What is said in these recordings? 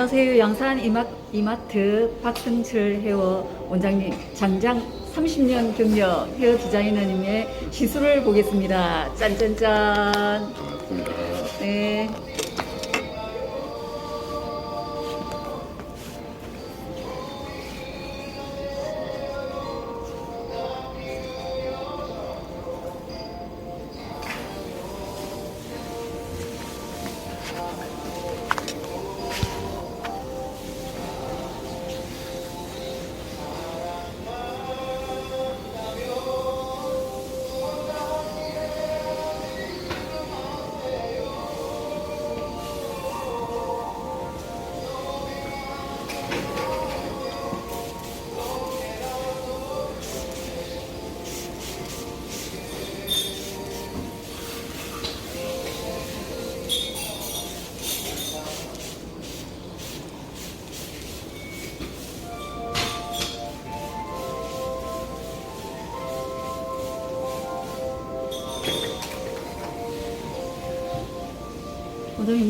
안녕하세요. 양산 이마, 이마트 박승철 헤어 원장님 장장 30년 경력 헤어 디자이너님의 시술을 보겠습니다. 짠짠짠. 반갑습니다. 네.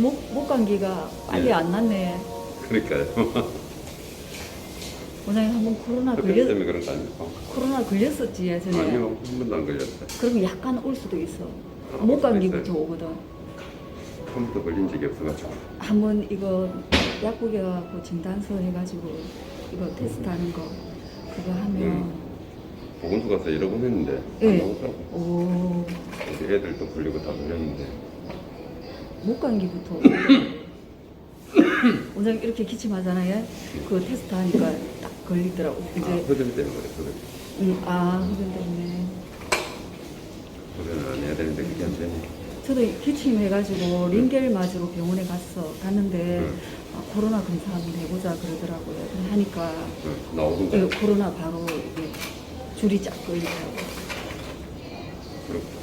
목, 목 감기가 빨리 네. 안 났네. 그러니까요. 원장님 한번 코로나 햇볕 걸렸 때문에 그런 거 아니고. 코로나 걸렸었지 예전에. 아니요, 한 번도 안 걸렸어요. 그러면 약간 올 수도 있어. 아, 목 수도 감기부터 있어요. 오거든. 한 번도 걸린 적이 없어가지고. 한번 이거 약국에 가고 진단서 해가지고 이거 테스트하는 거 그거 하면 음. 보건소 가서 여러 번 했는데 예. 안 나오더라고. 오. 우리 애들도 걸리고 다 걸렸는데. 목 감기부터 원장님 이렇게 기침하잖아요. 그 테스트 하니까 딱 걸리더라고. 아, 이제 허전 때문에 그래, 허전. 음, 아 그런 때문에 안 해야 되는데 그게 안 되니. 저도 기침해가지고 링겔 맞으러 병원에 갔어 갔는데 음. 아, 코로나 검사 한번 해보자 그러더라고요. 하니까 응, 나오던가. 예, 코로나 바로 줄이 쫙 걸리더라고. 그렇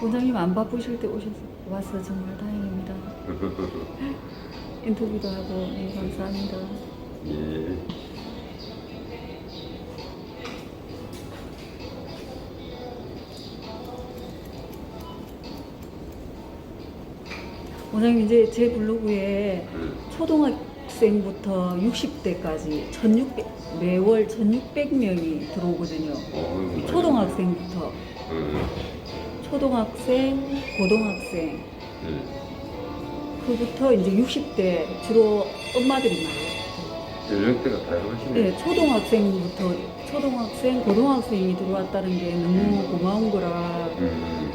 원장님 안 바쁘실 때 오셔서 와서 정말 다행입니다. 인터뷰도 하고 네, 감사합니다. 예. 원장님 이제 제 블로그에 응. 초등학생부터 60대까지 1600 매월 1600명이 들어오거든요. 어, 초등학생부터 응. 초등학생, 고등학생 응. 그부터 이제 60대 주로 엄마들이 많아요. 연령대가 다양하시네. 네, 초등학생부터 초등학생, 고등학생이 들어왔다는 게 너무 고마운 거라 음.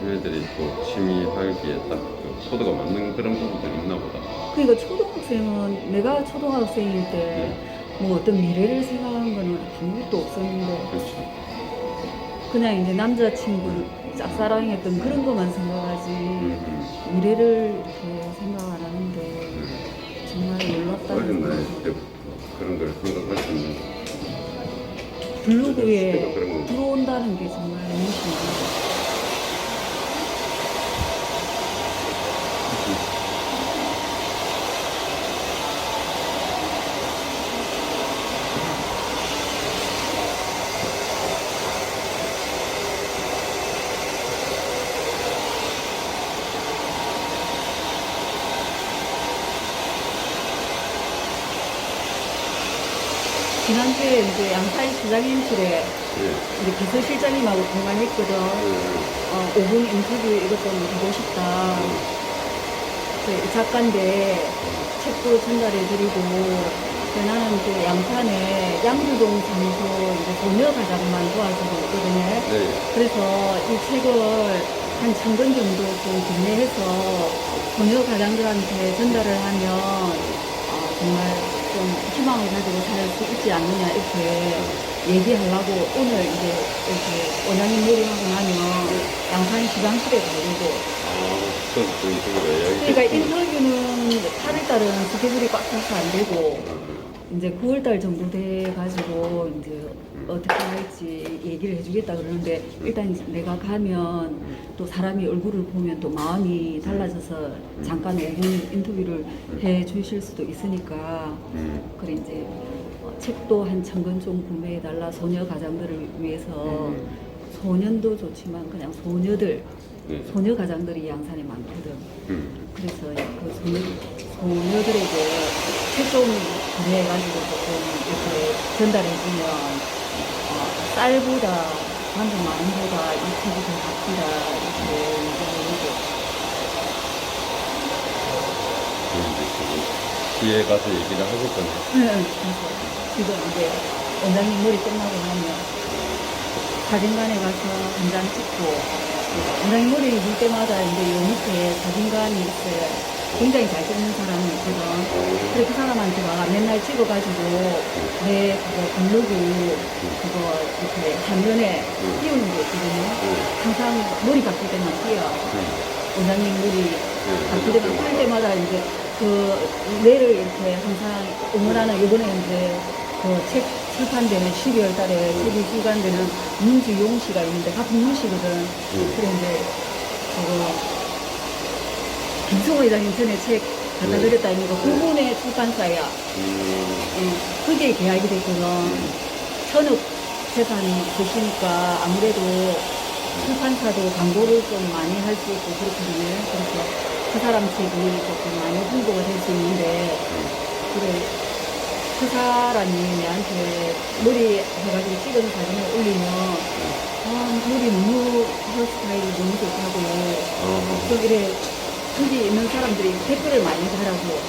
걔네들이 또 취미 활기에 딱그 코드가 맞는 그런 부분들이 있나 보다. 그러니까 초등학생은 내가 초등학생일 때 뭐 어떤 미래를 생각한 거는 아무것도 없었는데 그렇죠. 그냥 이제 남자친구를 짝사랑했던 그런 것만 생각하지 음. 미래를 이렇게 생각 안 하는데 음. 정말 놀랍다는 어린 나이 생각이 때부터 그런 걸 생각할 수 있는 블로그에 그런 거. 들어온다는 게 정말 너무 신기해요. 지난주에 이제 양산 시장님실에 예. 우리 비서실장님하고 통화했거든. 어, 5분 인터뷰 이것 좀 하고 싶다. 그 작가인데 책도 전달해드리고 그 나는 그 양산에 양주동 사무소 이제 소녀 가장만 도와주고 있거든요. 네. 그래서 이 책을 한 천 권 정도 좀 구매해서 소녀 가장들한테 전달을 하면 어, 정말 좀 희망을 가지고 살 수 있지 않느냐 이렇게 얘기하려고 오늘 이제 이렇게 원장님 놀이하고 나면 양산 시장실에 가려고 아, 이야기. 그러니까 인터뷰는 8월달은 스케줄이 꽉 차서 안 되고 이제 9월달 정도 돼 가지고 이제 어떻게 할지 얘기를 해주겠다 그러는데 일단 내가 가면 또 사람이 얼굴을 보면 또 마음이 달라져서 잠깐 5분 인터뷰를 해 주실 수도 있으니까 음. 그래 이제 어, 책도 한 천 권 좀 구매해 달라 소녀 가장들을 위해서 소년도 좋지만 그냥 소녀들 네. 소녀 가장들이 양산에 많거든. 음. 그래서 그 소녀, 소녀들에게 책 좀 구매해가지고 조금 이렇게 전달해주면 어, 쌀보다 방금 마음보다 이 책이 더 값지다 이렇게 얘기하고. 그런데 지금 시에 가서 얘기를 하겠거든요. 네, 그래서 지금 이제 원장님 머리 끝나고 나면 사진관에 가서 한장 찍고 머리 줄 때마다 이제 요 밑에 사진관이 있어요. 굉장히 잘 찍는 사람이 있거든. 그래 그 사람한테 막 맨날 찍어가지고 내 그거 블로그 그거 이렇게 화면에 띄우는 게 있거든요. 항상 머리 바뀔 때만 띄어. 원장님 머리 바뀔 때만 띄울 때마다 이제 그 뇌를 이렇게 항상 응원하는 이번에 이제 그 책 출판되는 12월 달에 책이 출간되는 문주용 씨가 있는데 같은 문씨거든. 그래 이제 그거 김승호 회장님 전에 책 갖다 네. 드렸다 이거 그분의 출판사야. 음. 응, 그게 계약이 됐거든. 천억 재산이 되시니까 아무래도 출판사도 광고를 좀 많이 할 수 있고 그렇거든요. 그래서 그 사람 책이 조금 많이 홍보가 될 수 있는데, 그래, 그 사람이 내한테 머리 해가지고 찍은 사진을 올리면, 아, 머리 너무 헤어스타일이 너무 좋다고, 어. 좀 이래, 거기 있는 사람들이 댓글을 많이 달아고,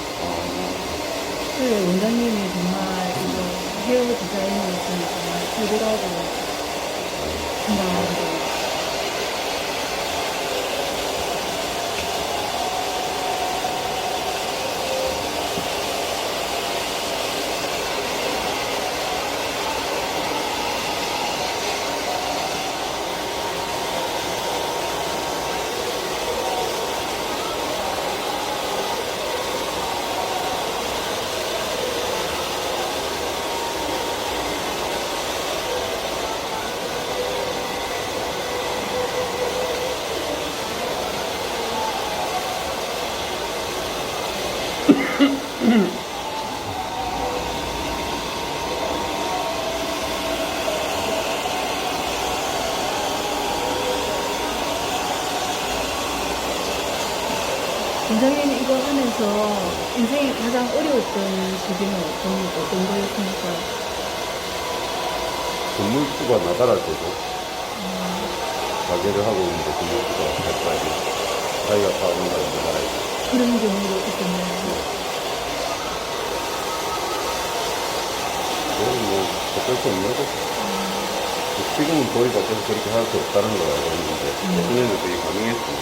그래, 원장님이 정말 이거 헤어 디자이너로서 정말 최고라고 생각하거든요. 원장님이 이거 하면서 인생에 가장 어려웠던 시기는 어떤, 어떤 거였습니까? 건물주가 나가랄 때도 가게를 하고 있는데 건물주가 갈 거야. 자기가 사는 거야, 나가라. 그런 경우도 있었나요? 그건 뭐, 어쩔 수 없는 거죠. 지금은 거의 바꿔서 그렇게 할 수 없다는 걸 알고 있는데, 예전에는 그게 가능했어.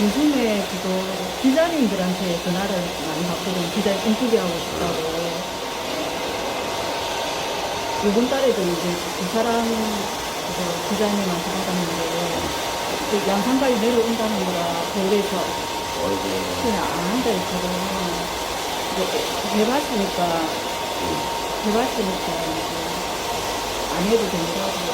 요즘에 그거 기자님들한테 전화를 많이 받거든. 기자 인터뷰하고 싶다고. 요번 달에도 이제 그거 기자님한테 받았는데 그 양산까지 내려온다는 거라 서울에서 그냥 안 한다 했거든. 이제 해봤으니까 해봤으니까 이제 안 해도 된다.